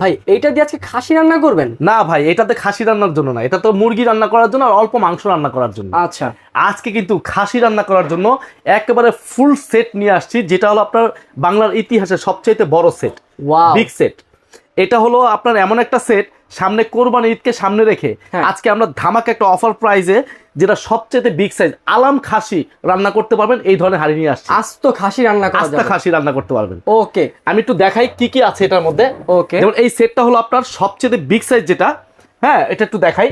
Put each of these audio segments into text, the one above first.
ভাই এটা দিয়ে আজকে খাসি রান্না করবেন? না ভাই এটাতে খাসি রান্নার জন্য না। এটা তো মুরগি রান্না করার জন্য আর অল্প মাংস রান্না করার জন্য। আচ্ছা। আজকে কিন্তু খাসি রান্না করার জন্য একেবারে ফুল সেট নিয়ে আসছি যেটা হলো আপনার বাংলার ইতিহাসে সবচাইতে বড় সেট ওয়া বিগ সেট এটা হলো আপনার এমন একটা সেট সামনে কোরবানি ঈদকে সামনে রেখে হ্যাঁ। আজকে আমরা ধামাকা একটা অফার প্রাইজে যেটা সবচেয়ে বিগ সাইজ আলাম খাসি রান্না করতে পারবেন এই ধরনের হাড়ি নিয়ে আসছি। আস্ত খাসি রান্না করা আস্তা খাসি রান্না করতে পারবেন। ওকে। আমি একটু দেখাই কি কি আছে এটার মধ্যে। ওকে। যেমন এই সেটটা হলো আপনার সবচেয়ে বিগ সাইজ যেটা। হ্যাঁ এটা একটু দেখাই।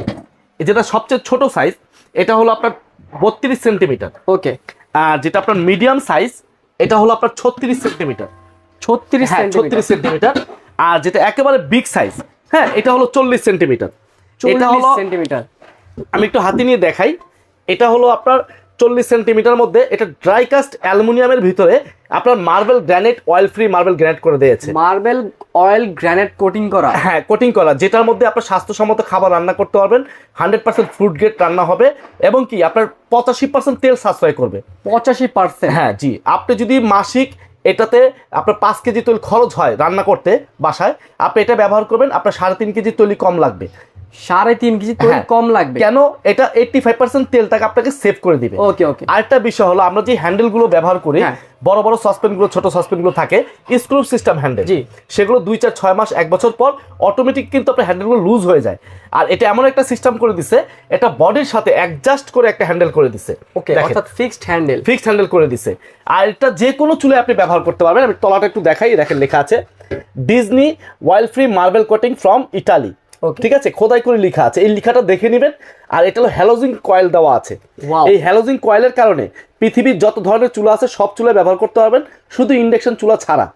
যেটা সবচেয়ে ছোট সাইজ এটা হলো আপনার বত্রিশ সেন্টিমিটার। ওকে। আর যেটা আপনার মিডিয়াম সাইজ এটা হলো আপনার ছত্রিশ সেন্টিমিটার। ছত্রিশ হ্যাঁ ছত্রিশ সেন্টিমিটার। আর যেটা একেবারে বিগ সাইজ হ্যাঁ এটা হলো চল্লিশ সেন্টিমিটার। এটা হলো সেন্টিমিটার। আমি একটু হাতে নিয়ে দেখাই। এটা হলো আপনার চল্লিশ সেন্টিমিটার মধ্যে এটা ড্রাই কাস্ট অ্যালুমিনিয়ামের ভিতরে আপনার marble granite oil free marble granite করে দিয়েছে। মার্বেল অয়েল গ্রানাইট কোটিং করা। হ্যাঁ কোটিং করা যেটার মধ্যে আপনার স্বাস্থ্যসম্মত খাবার রান্না করতে পারবেন হান্ড্রেড পার্সেন্ট ফুড গ্রেড রান্না হবে এবং কি আপনার পঁচাশি পার্সেন্ট তেল সাশ্রয় করবে। পঁচাশি পার্সেন্ট। হ্যাঁ জি আপনি যদি মাসিক এটাতে আপনার পাঁচ কেজি তৈল খরচ হয় রান্না করতে বাসায়। আপনি এটা ব্যবহার করবেন, আপনার সাড়ে তিন কেজি তৈলি কম লাগবে। সাড়ে তিন কেজি তৈরি হ্যাঁ। কম লাগবে। কেন? এটা এইটটি ফাইভ পার্সেন্ট তেলটাকে আপনাকে সেভ করে দিবে। ওকে ওকে। আরেকটা বিষয় হলো আমরা যে হ্যান্ডেলগুলো ব্যবহার করি হ্যাঁ। বড় বড় সসপেনগুলো ছোট সসপেনগুলো থাকে স্ক্রু সিস্টেম হ্যান্ডেল জি। সেগুলো দুই চার ছয় মাস এক বছর পর অটোমেটিক কিন্তু আপনার হ্যান্ডেলগুলো লুজ হয়ে যায়। আর এটা এমন একটা সিস্টেম করে দিছে এটা বডির সাথে অ্যাডজাস্ট করে একটা হ্যান্ডেল করে দিছে। ওকে অর্থাৎ ফিক্সড হ্যান্ডেল ফিক্সড হ্যান্ডেল করে দিছে। আর এটা যে কোনো চুলে আপনি ব্যবহার করতে পারবেন। আমি তলাটা একটু দেখাই দেখেন লেখা আছে Disney wild free marble coating from Italy. ঠিক আছে খোদাই করে লেখা আছে। এই লেখাটা দেখে নেবেন। আর এটা হলো হ্যালোজিং কয়েল দেওয়া আছে। এই হ্যালোজিং কয়েলের কারণে পৃথিবীর যত ধরনের চুলা আছে সব চুলা ব্যবহার করতে পারবেন। শুধু ইন্ডাকশন চুলা ছাড়া.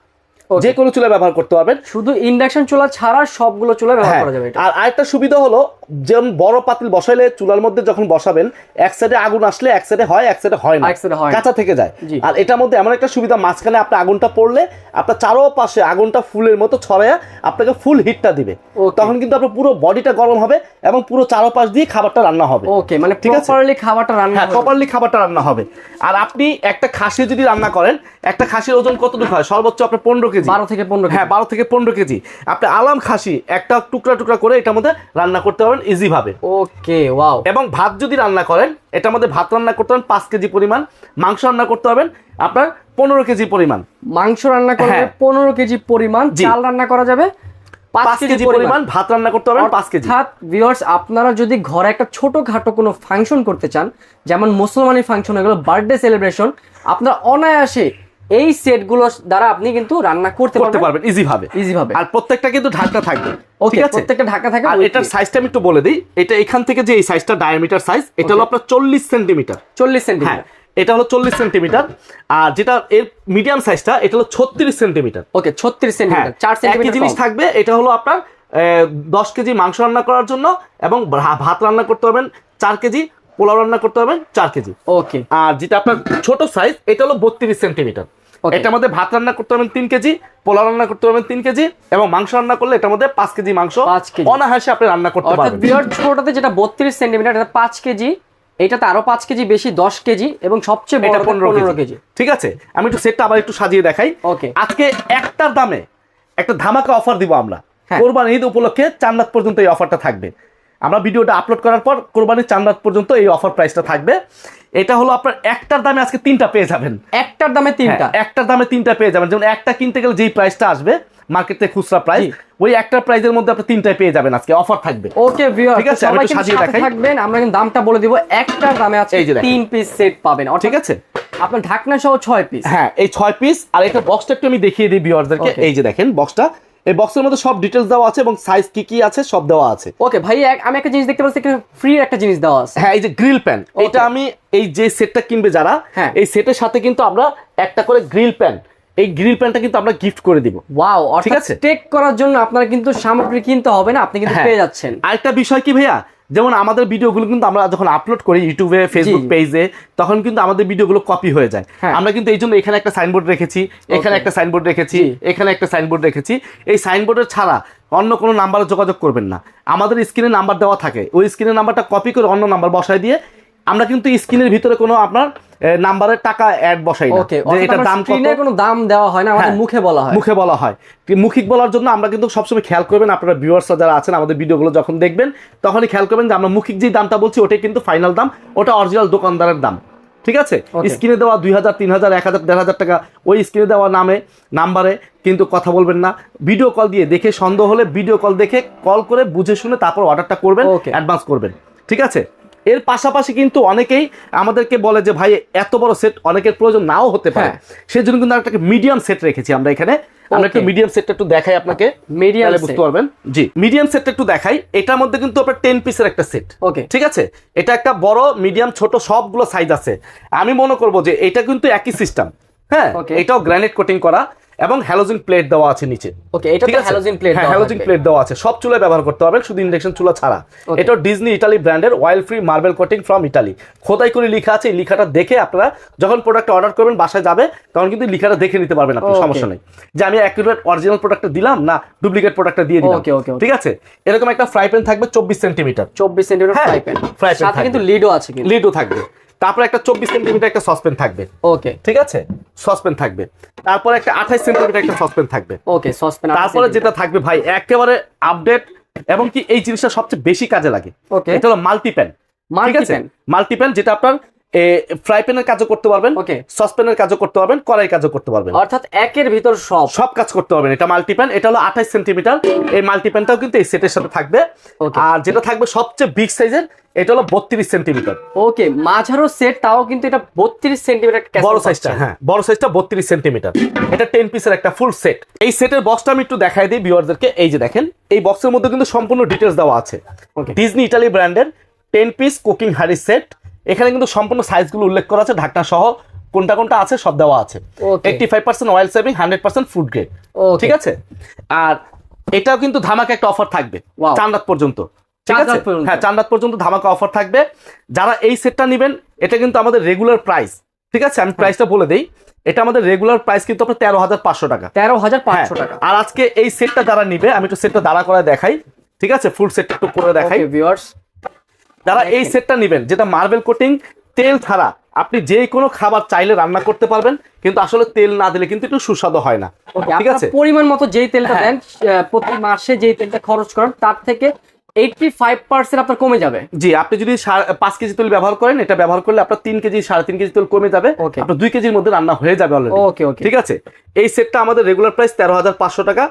যে কোনো চুলায় ব্যবহার করতে পারবেন। শুধু ইন্ডাকশন চুলা ছাড়া সবগুলো চুলা ব্যবহার হ্যাঁ। করা যাবে আর আরেকটা সুবিধা হলো যেমন বড় পাতিল বসাইলে চুলার মধ্যে যখন বসাবেন এক সাইডে আগুন আসলে এক সাইডে হয় এক সাইডে হয় না। হয়। কাঁচা থেকে যায়। আর এটার মধ্যে এমন একটা সুবিধা মাঝখানে আপনার আগুনটা পড়লে আপনার চারো পাশে আগুনটা ফুলের মতো ছড়ায় আপনাকে ফুল হিটটা দিবে. তখন কিন্তু আপনার পুরো বডিটা গরম হবে এবং পুরো চারো পাশ দিয়ে খাবারটা রান্না হবে। ওকে মানে ঠিক আছে। প্রপারলি খাবারটা রান্না হ্যাঁ হবে। প্রপারলি খাবারটা রান্না হবে। আর আপনি একটা খাসি যদি রান্না করেন একটা খাসির ওজন কতটুকু হয়? সর্বোচ্চ আপনার পনেরো কেজি। বারো থেকে পনেরো হ্যাঁ বারো থেকে পনেরো কেজি। আপনি আলাম খাসি একটা টুকরা টুকরা করে এটার মধ্যে রান্না করতে পারবেন ইজিভাবে ওকে ওয়াও। এবং ভাত যদি রান্না করেন এটার মধ্যে ভাত রান্না করতে পারেন পাঁচ কেজি পরিমাণ মাংস রান্না করতে পারবেন আপনার পনেরো কেজি পরিমাণ। মাংস রান্না করলে হ্যাঁ। পনেরো কেজি পরিমাণ। চাল রান্না করা যাবে পাঁচ কেজি পরিমাণ। ভাত রান্না করতে পারবেন পাঁচ কেজি। অর্থাৎ ভিউয়ার্স আপনারা যদি ঘরে একটা ছোটখাটো কোনো ফাংশন করতে চান যেমন মুসলমানি ফাংশন এগুলো বার্থডে সেলিব্রেশন আপনারা অনায়াসে এই সেটগুলো দ্বারা আপনি কিন্তু রান্না করতে করতে পারবেন ইজি ভাবে ইজি ভাবে আর প্রত্যেকটা কিন্তু ঢাকনা থাকবে ঠিক আছে? প্রত্যেকটা ঢাকা থাকে আর এটার সাইজটা আমি একটু বলে দিই এটা এখান থেকে যে এই সাইজটা ডায়ামিটার সাইজ এটা হলো আপনার চল্লিশ সেন্টিমিটার চল্লিশ হ্যাঁ সেন্টিমিটার এটা হলো চল্লিশ সেন্টিমিটার আর যেটা এর মিডিয়াম সাইজটা এটা হলো ছত্রিশ সেন্টিমিটার ওকে ছত্রিশ হ্যাঁ সেন্টিমিটার চার একই সেন্টিমিটার জিনিস থাকবে এটা হলো আপনার দশ কেজি মাংস রান্না করার জন্য এবং ভাত রান্না করতে পারবেন চার কেজি পোলাও রান্না করতে পারবেন চার কেজি। ওকে। আর যেটা আপনার ছোট সাইজ এটা হলো বত্রিশ সেন্টিমিটার. এটার মধ্যে ভাত রান্না করতে পারবেন তিন কেজি পোলাও রান্না করতে পারবেন তিন কেজি এবং মাংস রান্না করলে এটার মধ্যে পাঁচ কেজি মাংস পাঁচ কেজি। অনায়াসে আপনি রান্না করতে পারবেন। বিরাট ছোটতে যেটা বত্রিশ সেন্টিমিটার এটা পাঁচ কেজি এটাতে আরও পাঁচ কেজি বেশি দশ কেজি এবং সবচেয়ে বড় পনেরো কেজি। ঠিক আছে? আমি একটু সেটটা আবার একটু সাজিয়ে দেখাই। ওকে আজকে একটার দামে একটা ধামাকা অফার দিব আমরা। হ্যাঁ। কোরবানি ঈদ উপলক্ষে চার রাত পর্যন্ত এই অফারটা থাকবে। আমরা ভিডিওটা আপলোড করার পর কোরবানির চার রাত পর্যন্ত এই অফার প্রাইসটা থাকবে। এটা হলো আপনার একটার দামে আজকে তিনটা পেয়ে যাবেন। একটার দামে তিনটা? হ্যাঁ, একটার দামে তিনটা পেয়ে যাবেন। যেমন একটা কিনতে গেলে যেই প্রাইসটা আসবে মার্কেটে খুচরা প্রাইস ওই একটা প্রাইসের মধ্যে আপনি তিনটায় পেয়ে যাবেন আজকে। অফার থাকবে। ওকে ভিউয়ার ঠিক আছে, আমি একটু কিন্তু সাজিয়ে দেখাই। থাকবেন। আমরা কিন্তু দামটা বলে দিব। একটার দামে আছে এই যে দেখেন। তিন পিস সেট পাবেন। ঠিক আছে? আপনার ঢাকনা সহ ছয় পিস হ্যাঁ এই ছয় পিস আর এটা বক্সটা একটু আমি দেখিয়ে দিই ভিউয়ারদেরকে এই যে দেখেন বক্সটা এই বক্সের মধ্যে সব ডিটেলস দেওয়া আছে এবং সাইজ কি কি আছে সব দেওয়া আছে ওকে ভাই আমি একটা জিনিস দেখতে পাচ্ছি ফ্রি একটা জিনিস দেওয়া আছে হ্যাঁ এই যে গ্রিল প্যান. এটা আমি এই যে সেটটা কিনবে যারা হ্যাঁ। এই সেটের সাথে কিন্তু আমরা একটা করে গ্রিল প্যান এই গ্রিল প্যানটা কিন্তু আমরা গিফট করে দিব। ওয়াও ঠিক আছে। স্টেক করার জন্য আপনারা কিন্তু সামগ্রী কিনতে হবে না আপনি কিন্তু হ্যাঁ। পেয়ে যাচ্ছেন। আরেকটা বিষয় কি ভাইয়া? যেমন আমাদের ভিডিওগুলো কিন্তু আমরা যখন আপলোড করি ইউটিউবে ফেসবুক পেজে তখন কিন্তু আমাদের ভিডিওগুলো কপি হয়ে যায়। হ্যাঁ। আমরা কিন্তু এই জন্য এখানে একটা সাইনবোর্ড রেখেছি এখানে একটা সাইনবোর্ড রেখেছি এখানে একটা সাইনবোর্ড রেখেছি। এই সাইনবোর্ডের ছাড়া অন্য কোনো নাম্বারে যোগাযোগ করবেন না। আমাদের স্ক্রিনে নাম্বার দেওয়া থাকে। ওই স্ক্রিনের নাম্বারটা কপি করে অন্য নাম্বার বসায় দিয়ে আমরা কিন্তু স্ক্রিনের ভিতরে কোনো আপনার নাম্বারের টাকা অ্যাড বসাই না। যে এটা দাম স্ক্রিনে কোনো দাম দেওয়া হয় না আমাদের হ্যাঁ। মুখে বলা হয়। মুখে বলা হয়। মুখিক বলার জন্য আমরা কিন্তু সবসময় খেয়াল করবেন আপনারা ভিউয়ার্সরা যারা আছেন আমাদের ভিডিওগুলো যখন দেখবেন তখনই খেয়াল করবেন যে আমরা মুখিক যে দামটা বলছি ওটাই কিন্তু ফাইনাল দাম ওটা অরিজিনাল দোকানদারের দাম। ঠিক আছে. স্ক্রিনে দেওয়া দুই হাজার তিন হাজার এক হাজার দেড় হাজার টাকা ওই স্ক্রিনে দেওয়া নামে নাম্বারে কিন্তু কথা বলবেন না। ভিডিও কল দিয়ে দেখে সন্দেহ হলে ভিডিও কল দেখে কল করে বুঝে শুনে তারপর অর্ডারটা করবেন. অ্যাডভান্স করবেন। ঠিক আছে? এর পাশাপাশি কিন্তু অনেকেই আমাদেরকে বলে যে ভাই এত বড় সেট অনেকের প্রয়োজন নাও হতে পারে। হ্যাঁ। সেজন্য কিন্তু একটা মিডিয়াম সেট রেখেছি আমরা এখানে। আমরা একটু মিডিয়াম সেটটা একটু দেখাই আপনাকে। মিডিয়াম বুঝতে পারবেন। জি মিডিয়াম সেটটা একটু দেখাই। এটার মধ্যে কিন্তু আপনার টেন পিসের একটা সেট ওকে ঠিক আছে? এটা একটা বড় মিডিয়াম ছোট সবগুলো সাইজ আছে। আমি মনে করব যে এটা কিন্তু একই সিস্টেম হ্যাঁ. এটাও গ্রানাইট কোটিং করা। এবং হ্যালোজিন প্লেট দেওয়া আছে নিচে। ওকে এটা তো হ্যালোজিন প্লেট হ্যাঁ হ্যালোজিন প্লেট দেওয়া আছে। সব চুলায় ব্যবহার করতে পারবেন শুধু ইন্ডাকশন চুলা ছাড়া। এটা ডিজনি ইটালি ব্র্যান্ডের oil free marble coating from Italy খোদাই করে লেখা আছে এই লেখাটা দেখে আপনারা যখন প্রোডাক্ট অর্ডার করবেন বাসায় যাবে তখন কিন্তু লেখাটা দেখে নিতে পারবেন আপনি সমস্যা নেই। যে আমি অ্যাকুরেট অরিজিনাল প্রোডাক্টটা দিলাম না ডুপ্লিকেট প্রোডাক্টটা দিয়ে দিলাম। Okay, okay. ঠিক আছে? এরকম একটা ফ্রাই প্যান থাকবে চব্বিশ সেন্টিমিটার চব্বিশ centimetre fry pan fry pan সাথে কিন্তু লিডও আছে কিন্তু। লিডও থাকবে। তারপরে একটা চব্বিশ সেন্টিমিটার একটা সসপেন থাকবে। ওকে ঠিক আছে? সসপেন থাকবে। তারপরে একটা আঠাইশ সেন্টিমিটার একটা সসপেন থাকবে। ওকে সসপেন তারপরে যেটা। থাকবে ভাই একেবারে আপডেট এবং কি এই জিনিসটা সবচেয়ে বেশি কাজে লাগে। ওকে এটা হলো মাল্টিপ্যান মাল্টিপেন মাল্টিপ্যান মাল্টিপ্যান যেটা আপনার ফ্রাই প্যানের কাজও করতে পারবেন ওকে সসপ্যানের কাজও করতে পারবেন কড়াই কাজও করতে পারবেন। অর্থাৎ একের ভিতর সব। সব কাজ করতে পারবেন এটা মাল্টিপ্যান এটা হলো আঠাইশ সেন্টিমিটার এই মাল্টিপ্যানটাও কিন্তু এই সেটের সাথে থাকবে। আর যেটা থাকবে সবচেয়ে বিগ সাইজের এটা হলো বত্রিশ সেন্টিমিটার ওকে মাঝারো সেট তাও কিন্তু এটা বত্রিশ সেন্টিমিটার বড় সাইজটা হ্যাঁ বড় সাইজটা বত্রিশ সেন্টিমিটার এটা টেন পিসের একটা ফুল সেট এই সেটের বক্সটা আমি একটু দেখাই দিই ভিউয়ারদেরকে এই যে দেখেন এই বক্সের মধ্যে কিন্তু সম্পূর্ণ ডিটেলস দেওয়া আছে। ডিজনি ইটালি ব্র্যান্ডের টেন পিস কুকিং হারি সেট এখানে কিন্তু সম্পূর্ণ সাইজগুলো উল্লেখ করা আছে ঢাকনা সহ কোনটা কোনটা আছে সব দেওয়া আছে। Okay eighty five percent oil saving hundred percent food grade ঠিক আছে? আর এটাও কিন্তু ধামাকা একটা অফার থাকবে রাত পর্যন্ত। ঠিক আছে? হ্যাঁ চার রাত পর্যন্ত ধামাকা অফার থাকবে। যারা এই সেটটা নেবেন এটা কিন্তু আমাদের রেগুলার প্রাইস ঠিক আছে? হ্যাঁ। আমি প্রাইসটা বলে দেই। এটা আমাদের রেগুলার প্রাইস কিন্তু আপনার তেরো হাজার পাঁচশো টাকা। তেরো হাজার হ্যাঁ পাঁচশো টাকা। আর আজকে এই সেটটা যারা নিবে আমি একটু সেটটা দাঁড়া করে দেখাই। ঠিক আছে? ফুল সেটটা একটু করে দেখাই। ভিউয়ার্স যারা এই সেটটা নেবেন যেটা মার্বেল কোটিং তেল ছাড়া। আপনি যে কোনো খাবার চাইলে রান্না করতে পারবেন কিন্তু আসলে তেল না দিলে কিন্তু একটু সুস্বাদু হয় না। ঠিক আছে? পরিমাণ মতো যেই তেলটা হ্যাঁ। দেন প্রতি মাসে যেই তেলটা খরচ করেন তার থেকে এইটটি ফাইভ পার্সেন্ট আপনার কমে যাবে। জি আপনি যদি পাঁচ কেজি তেল ব্যবহার করেন এটা ব্যবহার করলে আপনার তিন কেজি সাড়ে তিন কেজি তেল কমে যাবে. আপনার দুই কেজির মধ্যে রান্না হয়ে যাবে অলরেডি ওকে ওকে ঠিক আছে? এই সেটটা আমাদের রেগুলার প্রাইস তেরো হাজার পাঁচশো টাকা।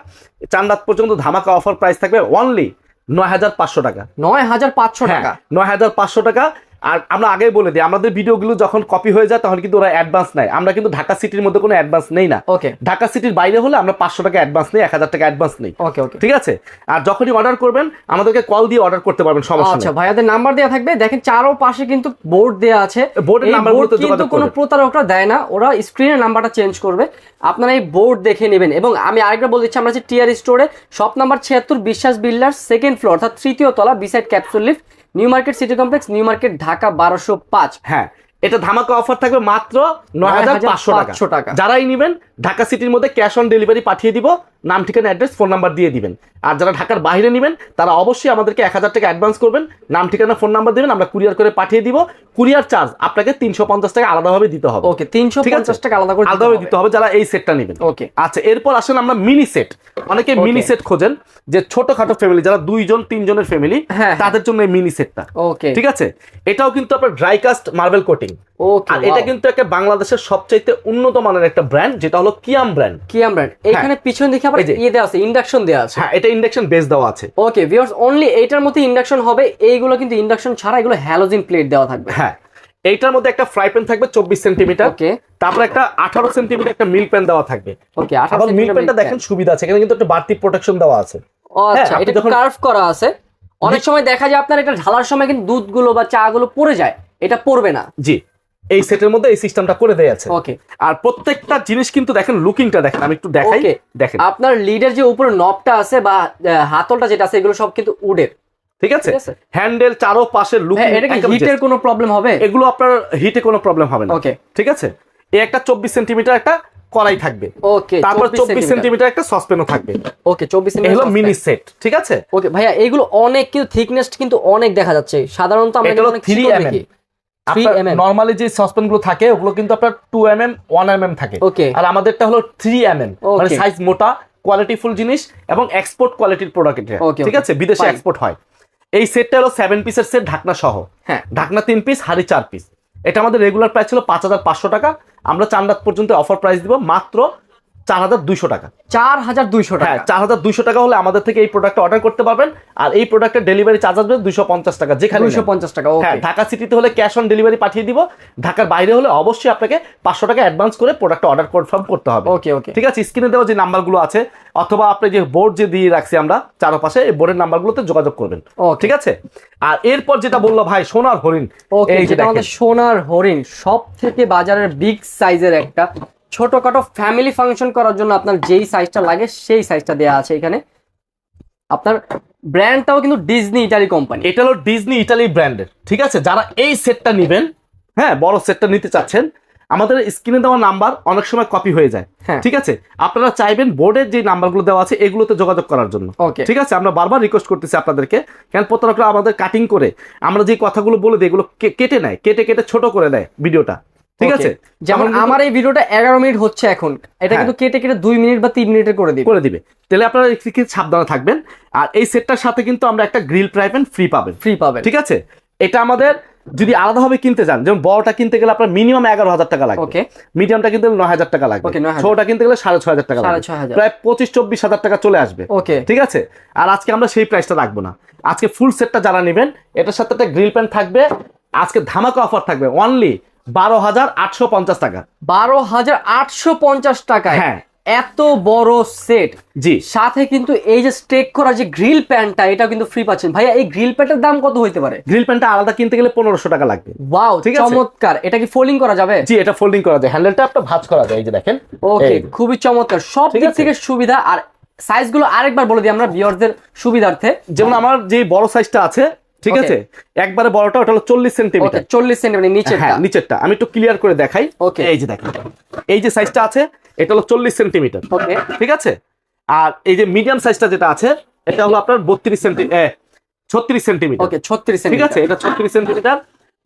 চার রাত পর্যন্ত ধামাকা অফার প্রাইস থাকবে অনলি নয় হাজার পাঁচশো টাকা। নয় হাজার পাঁচশো হ্যাঁ, টাকা। নয় হাজার পাঁচশো টাকা আর আমরা আগে বলে দিই আমাদের ভিডিওগুলো যখন কপি হয়ে যায় তখন কিন্তু ওরা অ্যাডভান্স নেয়। আমরা কিন্তু ঢাকা সিটির মধ্যে কোনো অ্যাডভান্স নেই না। ওকে ঢাকা সিটির বাইরে হলে আমরা পাঁচশো টাকা অ্যাডভান্স নেই এক হাজার টাকা অ্যাডভান্স নেই। ওকে ওকে ঠিক আছে? আর যখনই অর্ডার করবেন আমাদেরকে কল দিয়ে অর্ডার করতে পারবেন সমস্যা আচ্ছা ভাইয়াদের নাম্বার দেওয়া থাকবে। দেখেন চারো পাশে কিন্তু বোর্ড দেওয়া আছে। বোর্ডের বোর্ড কিন্তু কোনো প্রতারকরা দেয় না। ওরা স্ক্রিনের নাম্বারটা চেঞ্জ করবে। আপনারা এই বোর্ড দেখে নেবেন। এবং আমি আরেকবার বলে দিচ্ছি আমরা যে টিআর স্টোরে শপ নাম্বার ছিয়াত্তর বিশ্বাস বিল্ডার সেকেন্ড ফ্লোর অর্থাৎ তৃতীয় তলা beside capsule lift New Market City Complex New Market Dhaka বারোশো পাঁচ হ্যাঁ এটা ধামাকা অফার থাকবে মাত্র নয় হাজার পাঁচশো টাকা 9,500 টাকা। যারাই নেবেন ঢাকা সিটির মধ্যে ক্যাশ অন ডেলিভারি পাঠিয়ে দিব নাম ঠিকানা অ্যাড্রেস ফোন নাম্বার দিয়ে দিবেন। আর যারা ঢাকার বাইরে নেবেন তারা অবশ্যই আমাদেরকে এক হাজার টাকা অ্যাডভান্স করবেন নাম ঠিকানা ফোন নাম্বার দিবেন আমরা কুরিয়ার করে পাঠিয়ে দিব। কুরিয়ার চার্জ আপনাকে তিনশো পঞ্চাশ টাকা আলাদাভাবে দিতে হবে। ওকে তিনশো পঞ্চাশ টাকা আলাদা করে আলাদাভাবে দিতে হবে যারা এই সেটটা নেবেন। ওকে আচ্ছা এরপর আসেন আমরা মিনি সেট অনেকে মিনি সেট খোঁজেন যে ছোটখাটো ফ্যামিলি যারা দুইজন তিনজনের ফ্যামিলি হ্যাঁ, তাদের জন্য এই মিনি সেটটা ওকে ঠিক আছে? এটাও কিন্তু আপনার ড্রাই কাস্ট মার্বেল কোটিং আর এটা কিন্তু একটা বাংলাদেশের সবচাইতে উন্নত মানের একটা ব্র্যান্ড যেটা হলো কিয়াম ব্র্যান্ড কি আমরা এখানে পিছনে দেখে আবার ইয়ে দেওয়া আছে ইন্ডাকশন দেওয়া আছে। হ্যাঁ এটা ইন্ডাকশন বেস দেওয়া আছে। ওকে ভিউয়ার্স অনলি এইটার মধ্যে ইন্ডাকশন হবে এইগুলো কিন্তু ইন্ডাকশন ছাড়া এগুলো হ্যালোজিন প্লেট দেওয়া থাকবে। হ্যাঁ এইটার মধ্যে একটা ফ্রাই প্যান থাকবে চব্বিশ সেন্টিমিটার ওকে তারপর একটা আঠারো সেন্টিমিটার একটা মিল্ক প্যান দেওয়া থাকবে। ওকে আবার মিল্ক প্যানটা দেখেন সুবিধা আছে এখানে কিন্তু একটা বাড়তি প্রোটেকশন দেওয়া আছে। আচ্ছা হ্যাঁ, এটা যখন- কার্ভ করা আছে। অনেক সময় দেখা যায় আপনার এটা ঢালার সময় কিন্তু দুধগুলো বা চা গুলো পড়ে যায় এটা পড়বে না। জি। এই সেটের মধ্যে এই সিস্টেমটা করে দেয়া আছে। ওকে আর প্রত্যেকটা জিনিস কিন্তু দেখেন লুকিংটা দেখেন আমি একটু দেখাই। দেখেন। আপনার লিডের যে উপরে নবটা আছে বা হাতলটা যেটা আছে এগুলো সব কিন্তু উডের। ঠিক আছে? হ্যান্ডেল চারো পাশে লুকিং এটা কি হিটের কোনো প্রবলেম হবে? এগুলো আপনার হিটে কোনো প্রবলেম হবে না। ওকে ঠিক আছে? এই একটা চব্বিশ সেন্টিমিটার একটা কড়াই থাকবে। ওকে তারপর চব্বিশ সেন্টিমিটার একটা সসপেনও থাকবে। ওকে চব্বিশ এই হলো সেন্টিমিটার মিনি সেট ঠিক আছে? ওকে ভাইয়া এইগুলো অনেক কিন্তু থিকনেস কিন্তু অনেক দেখা যাচ্ছে। সাধারণত আমরা অনেক 3 চিকন mm দেখি। mm নর্মালি যে সসপ্যানগুলো থাকে ওগুলো কিন্তু আপনার two M M one M M থাকে। আর আমাদেরটা হলো থ্রি এম এম মানে সাইজ মোটা কোয়ালিটিফুল জিনিস এবং এক্সপোর্ট কোয়ালিটির প্রোডাক্ট ঠিক আছে? বিদেশে এক্সপোর্ট হয়। এই সেটটা হলো সেভেন পিসের সেট ঢাকনা সহ। হ্যাঁ। ঢাকনা তিন পিস হাড়ি চার পিস এটা আমাদের রেগুলার প্রাইস ছিল পাঁচ হাজার পাঁচশো টাকা। আমরা চার রাত পর্যন্ত অফার প্রাইস দিব। মাত্র চার হাজার দুইশো টাকা। চার হাজার দুইশো হ্যাঁ টাকা। চার হাজার দুইশো টাকা হলে আমাদের থেকে এই প্রোডাক্টটা অর্ডার করতে পারবেন। আর এই প্রোডাক্টের ডেলিভারি চার্জ আসবে দুইশো পঞ্চাশ টাকা যেখানে দুইশো পঞ্চাশ টাকা হ্যাঁ ওকে ঢাকা সিটিতে হলে ক্যাশ অন ডেলিভারি পাঠিয়ে দিব। ঢাকার বাইরে হলে অবশ্যই আপনাকে পাঁচশো টাকা অ্যাডভান্স করে প্রোডাক্ট অর্ডার কনফার্ম করতে হবে। ওকে ওকে ঠিক আছে স্ক্রিনে দেওয়া যে নাম্বারগুলো আছে অথবা আপনি যে বোর্ড যে দিয়ে রাখছি আমরা চারপাশে এই বোর্ডের নাম্বারগুলোতে যোগাযোগ করবেন। ওকে ঠিক আছে? আর এরপর যেটা বলল ভাই সোনার হরিণ। ওকে যেটা আমাদের সোনার হরিণ সব থেকে বাজারের বিগ সাইজের একটা ছোটখাটো ফ্যামিলি ফাংশন করার জন্য আপনার যেই সাইজটা লাগে সেই সাইজটা দেওয়া আছে এখানে। আপনার ব্র্যান্ডটাও কিন্তু ডিজনি ইটালি কোম্পানি এটা হলো ডিজনি ইটালি ব্র্যান্ডের ঠিক আছে? যারা এই সেটটা নেবেন হ্যাঁ বড় সেটটা নিতে চাচ্ছেন আমাদের স্ক্রিনে দেওয়া নাম্বার অনেক সময় কপি হয়ে যায় হ্যাঁ। ঠিক আছে? আপনারা চাইবেন বোর্ডের যে নাম্বারগুলো দেওয়া আছে এগুলোতে যোগাযোগ করার জন্য। ওকে ঠিক আছে? আমরা বারবার রিকোয়েস্ট করতেছি আপনাদেরকে কেন প্রতারকরা আমাদের কাটিং করে? আমরা যে কথাগুলো বলে দিই এগুলো কেটে নেয় কেটে কেটে ছোট করে দেয় ভিডিওটা। ঠিক আছে? যেমন আমার এই ভিডিওটা এগারো মিনিট হচ্ছে এখন। এটা হ্যাঁ। কিন্তু কেটে কেটে দুই মিনিট বা তিন মিনিটের করে দিবে। করে দিবে। তাহলে আপনারা একটু সাবধানে থাকবেন। আর এই সেটটার সাথে কিন্তু আমরা একটা গ্রিল ফ্রাই প্যান ফ্রি পাবেন। ফ্রি পাবেন। ঠিক আছে? এটা আমাদের যদি আলাদাভাবে কিনতে যান যেমন বড়টা কিনতে গেলে আপনার মিনিমাম এগারো হাজার টাকা লাগবে। ওকে মিডিয়ামটা কিনতে গেলে নয় হাজার টাকা লাগবে। Okay, 9,000 ছোটটা কিনতে গেলে সাড়ে ছয় হাজার টাকা সাড়ে লাগবে। প্রায় পঁচিশ চব্বিশ হাজার টাকা চলে আসবে। ওকে ঠিক আছে? আর আজকে আমরা সেই প্রাইসটা রাখব না। আজকে ফুল সেটটা যারা নেবেন এটার সাথে একটা গ্রিল প্যান থাকবে। আজকে ধামাকা অফার থাকবে। অনলি বারো হাজার আটশো পঞ্চাশ টাকা। বারো হাজার আটশো পঞ্চাশ টাকা হ্যাঁ। এত বড় সেট জি। সাথে কিন্তু এই যে স্টেক করা যে গ্রিল প্যান্টটা এটা কিন্তু ফ্রি পাচ্ছেন। ভাইয়া এই গ্রিল প্যানটার দাম কত হইতে পারে? গ্রিল প্যান্টটা আলাদা কিনতে গেলে পনেরোশো টাকা লাগবে। ওয়াও ঠিক আছে। চমৎকার। এটা কি ফোল্ডিং করা যাবে? জি এটা ফোল্ডিং করা যায়। হ্যান্ডেলটা আপনার ভাঁজ করা যায় এই যে দেখেন। ওকে খুবই চমৎকার। সব দিক থেকে সুবিধা। আর সাইজগুলো আরেকবার বলে দিই আমরা ভিউয়ারদের সুবিধার্থে। যেমন আমার যে বড় সাইজটা আছে ঠিক আছে? একবারে বড়টা ওটা হলো চল্লিশ সেন্টিমিটার। চল্লিশ সেন্টিমিটার নিচেরটা। হ্যাঁ নিচেরটা। আমি একটু ক্লিয়ার করে দেখাই। ওকে এই যে দেখেন এই যে সাইজটা আছে এটা হলো চল্লিশ সেন্টিমিটার। ওকে ঠিক আছে? আর এই যে মিডিয়াম সাইজটা যেটা আছে এটা হলো আপনার বত্রিশ সেন্টি ছত্রিশ সেন্টিমিটার। ওকে ছত্রিশ ঠিক আছে? এটা ছত্রিশ সেন্টিমিটার।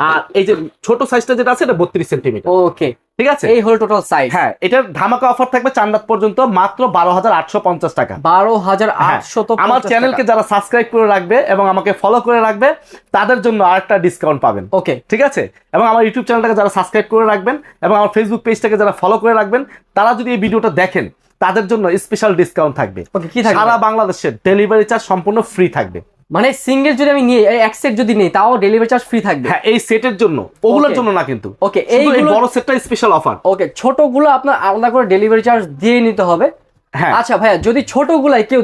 আর এই যে ছোট সাইজটা যেটা আছে এটা বত্রিশ সেন্টিমিটার ওকে ঠিক আছে? এই হলো টোটাল সাইজ হ্যাঁ এটার ধামাকা অফার থাকবে চার রাত পর্যন্ত মাত্র বারো হাজার আটশো পঞ্চাশ টাকা। বারো হাজার হ্যাঁ, আটশো তো আমার চ্যানেলকে যারা সাবস্ক্রাইব করে রাখবে এবং আমাকে ফলো করে রাখবে তাদের জন্য আরেকটা ডিসকাউন্ট পাবেন। ওকে ঠিক আছে? এবং আমার ইউটিউব চ্যানেলটাকে যারা সাবস্ক্রাইব করে রাখবেন এবং আমার ফেসবুক পেজটাকে যারা ফলো করে রাখবেন তারা যদি এই ভিডিওটা দেখেন তাদের জন্য স্পেশাল ডিসকাউন্ট থাকবে। কি থাকবে? সারা বাংলাদেশের ডেলিভারি চার্জ সম্পূর্ণ ফ্রি থাকবে। মানে সিঙ্গেল যদি আমি নিই এক সেট যদি নিই তাও ডেলিভারি চার্জ ফ্রি থাকবে। হ্যাঁ এই সেটের জন্য ওগুলোর জন্য না কিন্তু। ওকে এই বড় সেটটা স্পেশাল অফার ওকে ছোটগুলো আপনার আলাদা করে ডেলিভারি চার্জ দিয়ে নিতে হবে। হ্যাঁ। আচ্ছা ভাইয়া যদি ছোটগুলাই কেউ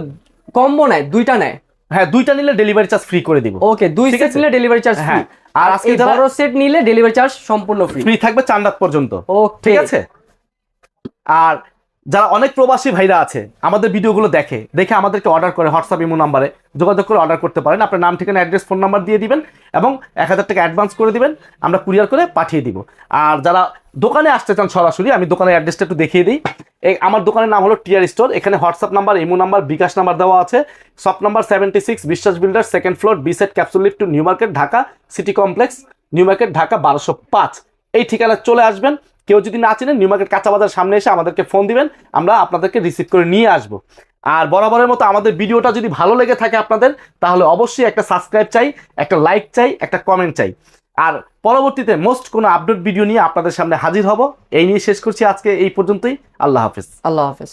কম্বো নেয় দুইটা নেয়? হ্যাঁ দুইটা নিলে ডেলিভারি চার্জ ফ্রি করে দিব। ওকে দুই সেট নিলে ডেলিভারি চার্জ ফ্রি হ্যাঁ, আর আজকে বড় সেট নিলে ডেলিভারি চার্জ সম্পূর্ণ ফ্রি ফ্রি থাকবে চার রাত পর্যন্ত। ওকে ঠিক আছে? আর যারা অনেক প্রবাসী ভাইরা আছে, আমাদের ভিডিওগুলো দেখে দেখে আমাদেরকে অর্ডার করে হোয়াটসঅ্যাপ ইমো নাম্বারে যোগাযোগ করে অর্ডার করতে পারেন। আপনার নাম, ঠিকানা অ্যাড্রেস ফোন নাম্বার দিয়ে দিবেন এবং এক হাজার টাকা অ্যাডভান্স করে দিবেন। আমরা কুরিয়ার করে পাঠিয়ে দিব। আর যারা দোকানে আসতে চান সরাসরি, আমি দোকানের অ্যাড্রেসটা একটু দেখিয়ে দিই। এই আমার দোকানের নাম হলো টিয়ার স্টোর এখানে WhatsApp number imo number bKash number দেওয়া আছে। Shop number seventy six Biswas builder second floor B set capsule lift to New Market Dhaka City Complex New Market Dhaka বারোশো পাঁচ। এই ঠিকানা চলে আসবেন। কেউ যদি না চেনেন নিউ মার্কেট কাঁচা বাজার সামনে এসে আমাদেরকে ফোন দিবেন, আমরা আপনাদেরকে রিসিভ করে নিয়ে আসব। আর বরাবরের মতো আমাদের ভিডিওটা যদি ভালো লেগে থাকে আপনাদের, তাহলে অবশ্যই একটা সাবস্ক্রাইব চাই, একটা লাইক চাই, একটা কমেন্ট চাই। আর পরবর্তীতে মোস্ট কোনো আপডেট ভিডিও নিয়ে আপনাদের সামনে হাজির হব। এই নিয়ে শেষ করছি আজকে, এই পর্যন্তই। আল্লাহ হাফিজ। আল্লাহ হাফেজ।